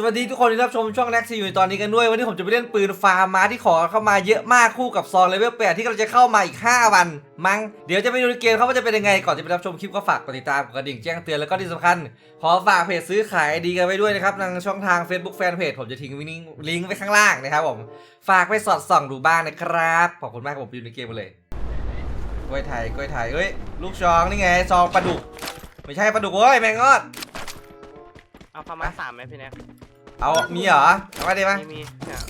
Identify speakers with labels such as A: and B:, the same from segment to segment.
A: สวัสดีทุกคนที่รับชมช่องแน็กซีอยู่ตอนนี้กันด้วย วันนี้ผมจะไปเล่นปืนฟาร์มาที่ขอเข้ามาเยอะมากคู่กับซองเลเวลแปดที่กำลังจะเข้ามาอีก 5 วัน มั้งเดี๋ยวจะไปดูในเกมเขาว่าจะเป็นยังไง ก่อนจะไปรับชมคลิปก็ฝากกดติดตามกดกระดิ่งแจ้งเตือนแล้วก็ที่สำคัญ ขอฝากเพจซื้อขายดีกันไว้ด้วยนะครับทางช่องทาง Facebook Fanpage ผมจะทิ้งลิงก์ไว้ข้างล่างนะครับผมฝากไปสอดส่องดูบ้างนะครับขอบคุณมากครับผมไปดูในเกมกันเลยกล้วยไทยกล้วยไทยเอ้ยลูกซองนี่ไงซองปลาดุกไม่ใช่ปลาดุกเว้ยแมงงอด
B: เอาประมาณสามไหมพี่แน็ก
A: เอามีเหรอเอามาดีมั้ย
B: ไม่มีเนี่ย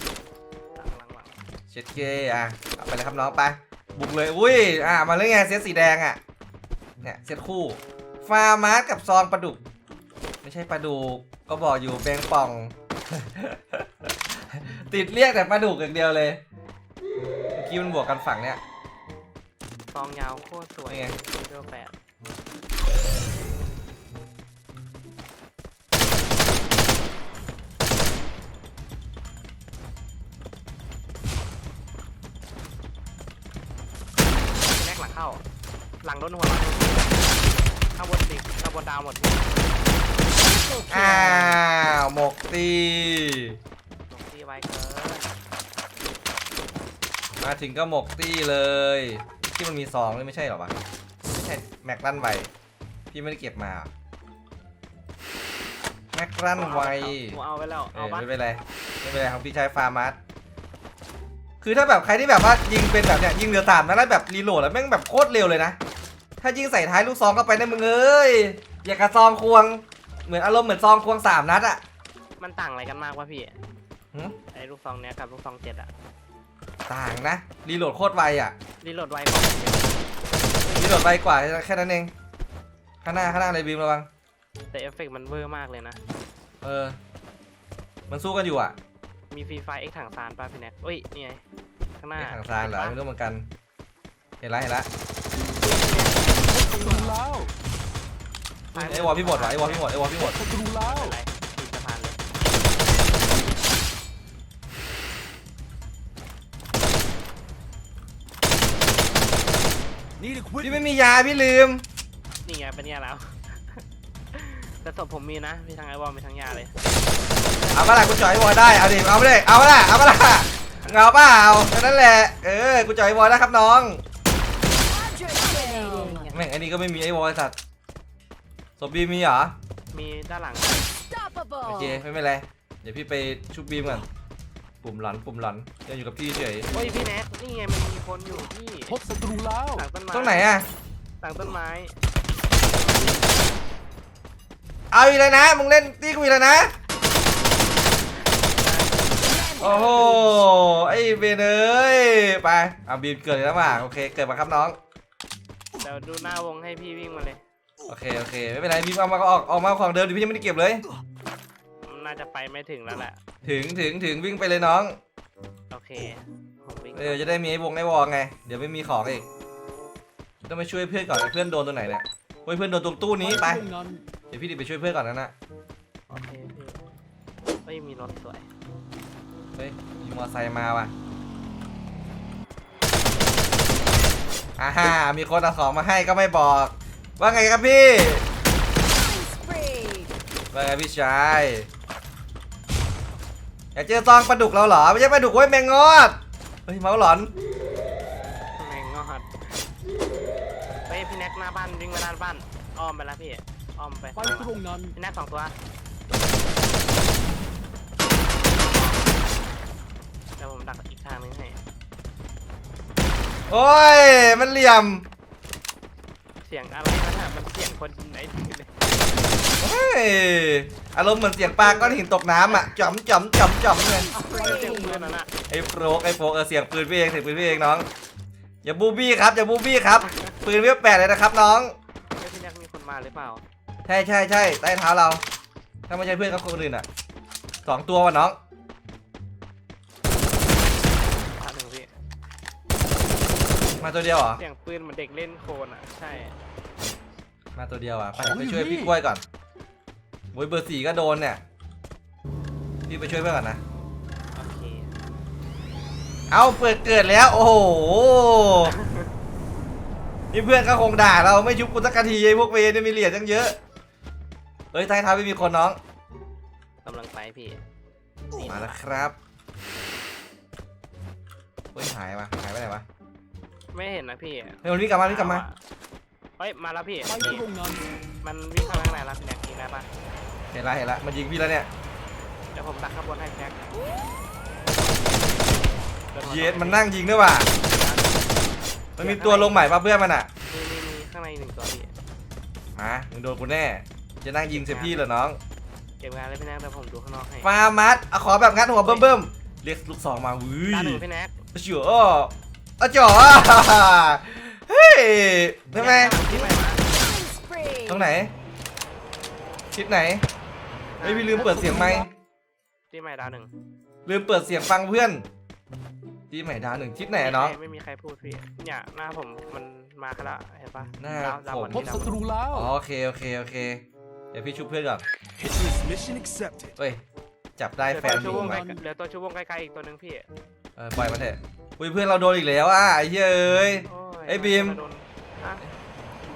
B: หลังหลังหลัง
A: เช็ดเคอะเอาไปเลยครับน้องไปบุกเลยอุ้ยอะมาเลยไงเซตสีแดงอะเนี่ยเซตคู่ฟาร์มาร์กับซองปลาดุก ไม่ใช่ปลาดุกก็บอกอยู่แบงป่อง ติดเรียกแต่ปลาดุกอย่างเดียวเลยเมื่อกี้มันบวกกันฝั่งเนี้ย
B: ซองยาวโคตรสวย
A: นี่ไง
B: เบลแปด เข้า หลังโดนหัวหลังข้างบนติดข้างบนดาวหมด
A: อ้าวหมกตี
B: ลงที่ไว้เกิน
A: มาถึงก็หมกตี้เลย ที่มันมีซองนี่ไม่ใช่เหรอวะไม่ใช่แม็กลั่นไวพี่ไม่ได้เก็บมาเหรอแม็กลั่นไว
B: ผมเอาไว้แล้ว
A: เอ
B: เอา
A: อ
B: ปะ
A: ไม่เป็นไรไม่เป็นไรของพี่ชายฟาร์มัส คือถ้าแบบใครที่แบบว่ายิงเป็นแบบเนี้ยยิงเรือตามนะแล้วแบบรีโหลดแล้วแม่งแบบโคตรเร็วเลยนะ ถ้ายิงใส่ท้ายลูกซองเข้าไปนะมึงเอ้ยอย่ากระซองควง เหมือนอารมณ์เหมือนซองควงสามนัดอะ
B: มันต่างอะไรกันมากวะพี่
A: หืม
B: ไอ้ลูกซองเนี้ยกับลูกซองเจ็ดอะ
A: ต่างนะรีโหลดโคตรไวอะ
B: รีโหลดไวกว่าเจ็ด
A: รีโหลดไวกว่าแค่นั้นเองข้างหน้าข้างหน้าเลยบีมระวัง
B: แต่เอฟเฟกต์มันเวอร์มากเลยนะ
A: เออ มันสู้กันอยู่อะ
B: มีฟรีไฟเอ็กถังซานป่ะพี่แน็กเอ้ยนี่ไงข้างหน้า
A: ไอ้ทางซานเหรอไม่รู้เหมือนกันเห็นละเห็นละไอ้วอลพี่หมดวะไอ้วอลพี่หมดไอ้วอลพี่หมด
B: ไม่เป็นไรมีสะพานเลย
A: พี่ไม่มียาพี่ลืม
B: นี่ไงเป็นเนี่ยแล้วแต่ศพผมมีนะมีทั้งไอวอลมีทั้งยาเลย
A: เอาปะล่ะกูจ่อยบอลได้เอาดิเอาไปเลยเอาปะล่ะเอาปะล่ะเงาเปล่าแค่นั้นแหละเออกูจ่อยบอลได้ครับน้องแม่งไอ้นี่ก็ไม่มีไอ้บอลสัตว์ศพบีมมีเหรอ
B: มีด้านหลัง
A: โอเคไม่เป็นไรเดี๋ยวพี่ไปชุบบีมก่อนปุ่มหลอนปุ่มหลอนยังอยู่กับพี่เฉย
B: โอ้ยพี่แน็กนี่ไงมันมีคนอยู่พี่
C: พบศัตรูแล้ว
B: หลังต้นไม้
A: ตรงไหนอะ
B: หลังต้นไม้
A: เอาอีกเลยนะมึงเล่นตีกูอีกเลยนะ โอ้โห ไอ้เบนเอ้ย ไปเอาบีมเกิดแล้วว่ะโอเค เกิดมาครับน้อง
B: เดี๋ยวดูหน้าวงให้พี่วิ่งมาเลย
A: โอเค โอเค ไม่เป็นไรบีมเอามาก็ออกออกมาของเดิมดิพี่ยังไม่ได้เก็บเลย
B: มันน่าจะไปไม่ถึงแล้วแหละ
A: ถึงถึงถึงวิ่งไปเลยน้อง
B: โอเคผมวิ่ง
A: เออจะได้มีไอ้วงไอ้วองไง เดี๋ยวไม่มีของอีก ต้องไปช่วยเพื่อนก่อน เพื่อนโดนตัวไหนเนี่ยโอ้ยเพื่อนโดนตรงตู้นี้ไป เดี๋ยวพี่ดิไปช่วยเพื่อนก่อนนะนะ
B: โอเคพี่เฮ้ยมีรถสวย
A: เฮ้ยมีมอเตอร์ไซค์มาว่ะอ่าฮ่ามีคนเอาของมาให้ก็ไม่บอก ว่าไงครับพี่ ว่าไงพี่ชายอยากเจอซองปลาดุกเราเหรอ ไม่ใช่ปลาดุกเว้ยแมงงอด เฮ้ยเมาหลอน
B: แมงงอดเฮ้ยพี่แน็กหน้าบ้านวิ่งมาด้านบ้านอ้อมไปแล้วพี่อ้อมไป
C: ไปตรงนั้น
B: พี่แน็กสองตัว เดี๋ยวผมดักอีกทางนึงให้
A: โอ้ย มันเหลี่ยม
B: เสียงอะไรนั่นน่ะมันเสียงคนไหนถึงเลย
A: เฮ้ยอารมณ์เหมือนเสียงปลาก้อนหินตกน้ำอะจ่อมจ่อมจ่อมจ่อมเลย
B: เสียงปืนนั่นน่ะ
A: ไอ้โฟกไอ้โฟกเออเสียงปืนพี่เองเสียงปืนพี่เองน้อง อย่าบูบี้ครับอย่าบูบี้ครับ ปืนเวียบแปดเลยนะครับน้อง
B: เฮ้ยพี่แน็กมีคนมาหรือเปล่า
A: ใช่ใช่ใช่ใต้เท้าเรา ถ้าไม่ใช่เพื่อนก็คนอื่นอะสองตัววะน้อง
B: มา
A: ตัวเดียวเหรอ
B: เสียงปืนเหมือนเด็กเล่นโคลนอะ ใช่
A: มาตัวเดียวอะ ไปไปช่วยพี่กล้วยก่อนโว้ยเบอร์สี่ก็โดนเนี่ย พี่ไปช่วยเพื่อนก่อนนะ
B: โอเค
A: เอาเปิดเกิดแล้ว โอ้โห นี่เพื่อนก็คงด่าเราไม่ชุบกูสักทีไอ้พวกเวรเนี่ยมีเหรียญตั้งเยอะเอ้ยใต้เท้าไม่มีคนน้องไป
B: กำลังไปพี่นี่
A: มาแล้วครับ เฮ้ยหายปะหา น
B: นะพี่
A: เฮ้ยมันวิ่งกลับมาวิ่งกลับมา
B: เฮ้ยมาแล้วพี่
C: ไปตรงนั้น
B: มันวิ่งเข้าข้างในแล้วพี่แน็กยิงได้ปะ
A: เห็นละเห็นละมันยิงพี่แล้วเนี่ย
B: เดี๋ยวผมดักข้างบนให้พี่แน็ก
A: เยสมันนั่งยิงด้วยว่ะมันมีตัวลงใหม่ป่ะเพื่อนมันอะ
B: มีมีมีข้างในหนึ่งตัวพี่
A: มามึงโดนกูแน่จะนั่งยิงเสียพี่เหรอน้อง
B: เก็บงานเลยพี่แน็กเดี๋ยวผมดูข้างนอกให้
A: ฟาร์มัสเอาขอแบบงัดหัวเบิ่มๆเรียกลูกซองมาวุ้ย
B: ด้านหนึ่งพี่แน็ก
A: เฉือ อะจ๋อเฮ้ยทำไม
B: ที่ไหนมา
A: ตรงไหนทิศไหนเฮ้ยพี่ลืมเปิดเสียงไหมค์
B: ที่ใหม่ดาวหนึ่ง
A: ลืมเปิดเสียงฟังเพื่อนที่ใหม่ดาวหนึ่งทิศไหนอะน้อง
B: ไม่ไม่มีใครพูดพี่เนี่ยหน้าผมมันมาขนาดเห็นปะ
A: หน้า
B: ดาวดาว
A: ผม
B: วัน
C: พบ
B: นี้ดาว
C: ศัตรูแล้ว
A: อ๋อโอเคโอเคโอเค เดี๋ยวพี่ชุบเพื่อนก่อน
D: Mission accepted.
A: เฮ้ย จับได้
B: เหลือ
A: แฟ
B: ตั
A: น
B: วชู
A: ยิ
B: ว
A: ง
B: ง
A: ไหม
B: ไกลๆเหลือตัวชูวงไกลๆอีกตัวหนึ่งพี่
A: เออปล่อยมาเถอะ อุ้ยเพื่อนเราโดนอีกแล้วอะไอ้เหี้ยเอ้ย
B: โย
A: ไอ้บีม
B: โดนอะ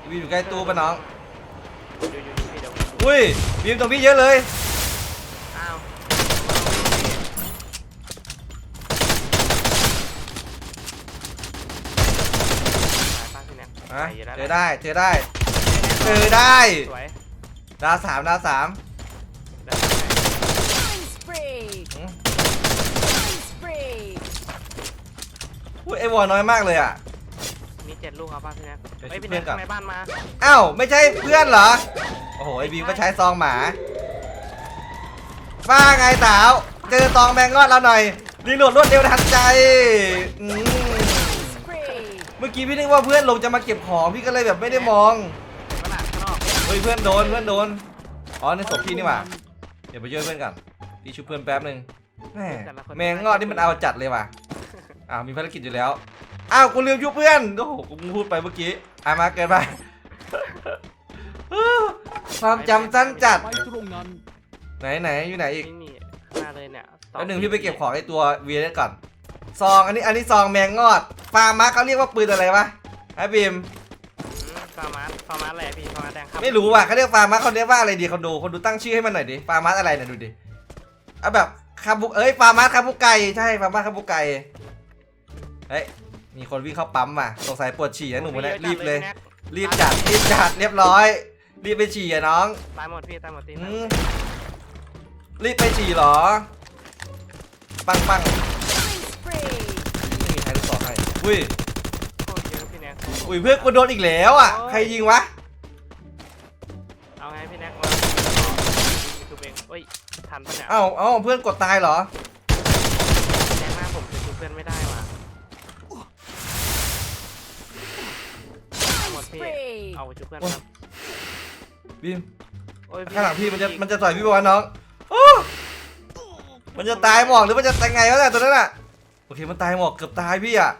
A: บีมอยู่ใกล้ตู้ปะน้อง
B: อยู่อยู่อยู่พี่เดี๋ยว
A: อุ้ยบีมตรงพี่เยอะเลย
B: อ้าวไปป้าพี่แน็ก
A: ฮะ
B: ไปยู่แล้ว
A: เจอได้เจอได้ เจอได้
B: สวย
A: ดาวสามดาวสาม ยไอ้วอลน้อยมากเลยอะ
B: มีเจ็ดลูกครับป้าพี่แน็ก
A: เดี๋ยว
B: เฮ้ยพี่
A: ช่วย
B: แน็ก
A: เพื่อนก่อน
B: ในบ้านมา
A: อ้าวไม่ใช่เพื่อนเหรอ โอ้โหไอ้บีมก็ใช้ซองหมาว่าไงสาว เจอซองแบงก์งอดเราหน่อยรีโหลดรวดเร็วทันใจอืม
E: Spree!
A: เมื่อกี้พี่นึกว่าเพื่อนลงจะมาเก็บของพี่ก็เลยแบบไม่ได้มอง
B: เห็นปะล่ะข้างนอก
A: เฮ้ยเพื่อนโดนเพื่อนโดนอ๋อในศพพี่นี่หว่าเดี๋ยวไปช่วยเพื่อนก่อนพี่ชุบเพื่อนแป๊บหนึ่งแหม่แมงงอดนี่มันเอาจัดเลยว่ะ อ้าวมีภารกิจอยู่แล้ว อ้าวกูลืมชุบเพื่อนโอ้โหกูพูดไปเมื่อกี้อะมาเกินไป ความจำสั้นจัด
C: ไปตรงนั้น
A: ไหนไหนอยู่ไหนอีก
B: นี่นี่ข้างหน้าเลยเนี่ยสอ
A: แล้วหนึ่งพี่ไปเก็บของไอ้ตัวเวียก่อน ซองอันนี้อันนี้ซองแมงงอดฟาร์มาเขาเรียกว่าปืนอะไรวะไอ้บีม
B: อืมฟาร์มาสฟาร์มาสอะไรอะพี่ฟาร์มาสแดงครับ
A: ไม่รู้ว่ะเขาเรียกฟาร์มัสเขาเรียกว่าอะไรดีคนดูคนดูตั้งชื่อให้มันหน่อยดิฟาร์มัสอะไรเนี่ยดูดิเอาแบบคาบุเอ้ยฟาร์มัสคาบุไก่ใช่ฟาร์มัสคาบุไก่ เฮ้ย มีคนวิ่งเข้าปั๊มว่ะสงสัยปวดฉี่นะหนุ่มคนนี้รีบเลย รีบจัด รีบจัด เรียบร้อย รีบไปฉี่อะน้อง
B: ตายหมดพี่ตายหมดที
A: อืมรีบไปฉี่เหรอ ปังปัง
E: Killing spree!
A: ไม่มีใครรู้ต่อให้ อุ้ย
B: โคตรเยอะพี่แน็ก
A: อุ้ยเพื่อนกูโดนอีกแล้วอะ ใครยิงวะ
B: เอาไงพี่แน็กมาคือเองเฮ้ยทันปะเนี่ย
A: เอ้าเอ้าเพื่อนกดตายเหรอ
B: พี่
E: Spree!
B: เอาไปชูเพื่อน
A: โอ้ย
B: ครับ
A: บีม
B: โอ้ย
A: ข้างหลังพี่มันจะมันจะต่อยพี่บอลน้องโอ้มันจะตายหมอกหรือมันจะตายไงวะเนี่ยตัวนั้นอะโอเคมันตายหมอกเกือบตายพี่อะ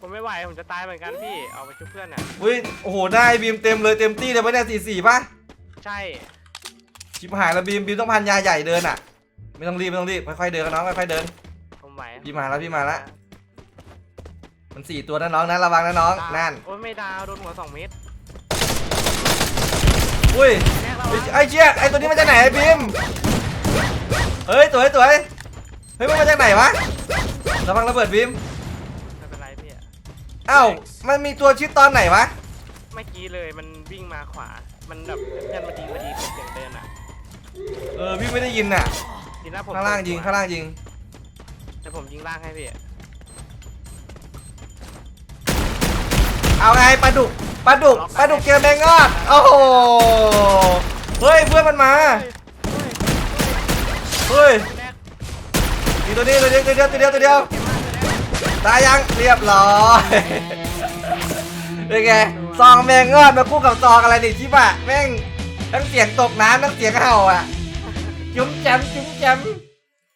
B: ผมไม่ไหวผมจะตายเหมือนกันพี่ เอาไปชูเพื่อนอะ
A: อุ้ยโอ้โหได้บีมเต็มเลยเต็มที่เลยปะเนี่ยสี่สี่ป่ะ
B: ใช่
A: ชิบหายแล้วบีมบีมต้องพันยาใหญ่เดินอะ ไม่ต้องรีบไม่ต้องรีบค่อยๆเดินกันน้องค่อยๆเดิน
B: ผมไหว
A: พี่มาแล้วพี่มาแล้ว มันสี่ตัวนะน้องนะระวังนะน้องนั่น
B: โอ้ยไม่ดาวโดนหัวสองเม็ด
A: อุ้ย
B: แน็กเรา
A: ไอ้ไอ้เชี่ยไอ้ตัวนี้มาจากไหนไอ้บีมเฮ้ยสวยสวยเฮ้ยมันมาจากไหนวะระวังระเบิดบีม
B: ไม่เป็นไรพี่
A: เอ้ามันมีตัวชิดตอนไหนวะ
B: เมื่อกี้เลยมันวิ่งมาขวา มันแบบเพื่อนมาดีมาดีผมเสียงเดินอะ
A: เออพี่ไม่ได้ยินน่ะ
B: ทีหน้าผม
A: ข้างล่างยิงข้างล่างยิง
B: แต่ผมยิงล่างให้พี่
A: เอาไงปลาดุกปลาดุกปลาดุกเจอแมงงอดโอ้โหเฮ้ยเพื่อนมันมาเฮ้ย
B: แน็ก
A: มีตัวนี้ตัวเดียวตัวเดียวตัวเดียวตัวเดียวตายยังเรียบร้อยเป็นไงซองแมงงอดมาคู่กับซองอะไรดิชิบะแม่งทั้งเสียงตกน้ำทั้งเสียงเห่าอะจุ้มแจมจุ้มแจม